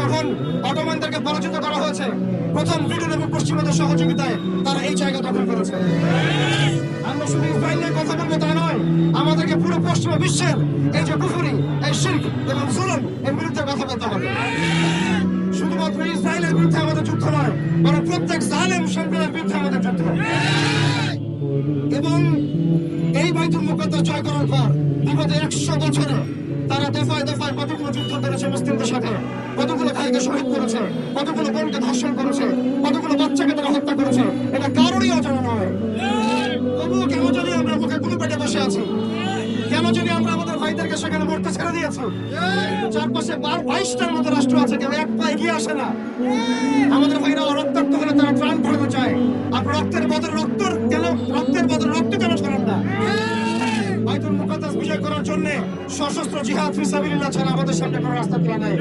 যখন অটোমানদেরকে পরাজিত করা হয়েছে, প্রথম ব্রিটেন এবং পশ্চিমাদের সহযোগিতায় তারা এই জায়গা দখল করেছে। আমরা শুধু ইসরায়েল কথা বলব তা নয়, আমাদেরকে পুরো পশ্চিমা বিশ্বের এই যে কুফুরি, এই শিল্প এবং জুলুম এর বিরুদ্ধে কথা বলতে হবে। শুধুমাত্র ইসরায়েলের বিরুদ্ধে আমাদের যুদ্ধ নয়, বরং প্রত্যেক জালেম সন্তানের বিরুদ্ধে আমাদের যুদ্ধ। এবং এই বাইতুল মুকদ্দাস জয় করার পর বিগত একশো বছরে তারা দফায় দফায় কতগুলো যুদ্ধ করেছে মুসলিমদের সাথে? কতগুলো ভাইকে শহীদ করেছে? কতগুলো বোনকে ধর্ষণ করেছে? কতগুলো বাচ্চাকে তারা হত্যা করেছে? এটা কারোরই অজানা নয়। তবুও কেন আমরা মুখে কোনো পেটে বসে আছি? কেন জানি আমরা আমাদের ভাইদেরকে সেখানে মরতে ছেড়ে দিয়েছি? চারপাশে বার বাইশটার মতো রাষ্ট্র আছে, কেউ এক পা এগিয়ে আসে না। বিজয় করার জন্য সশস্ত্র জিহাদ ফিসাবিল্লাহ ছাড়া আমাদের সামনে কোনো রাস্তা খোলা নাই।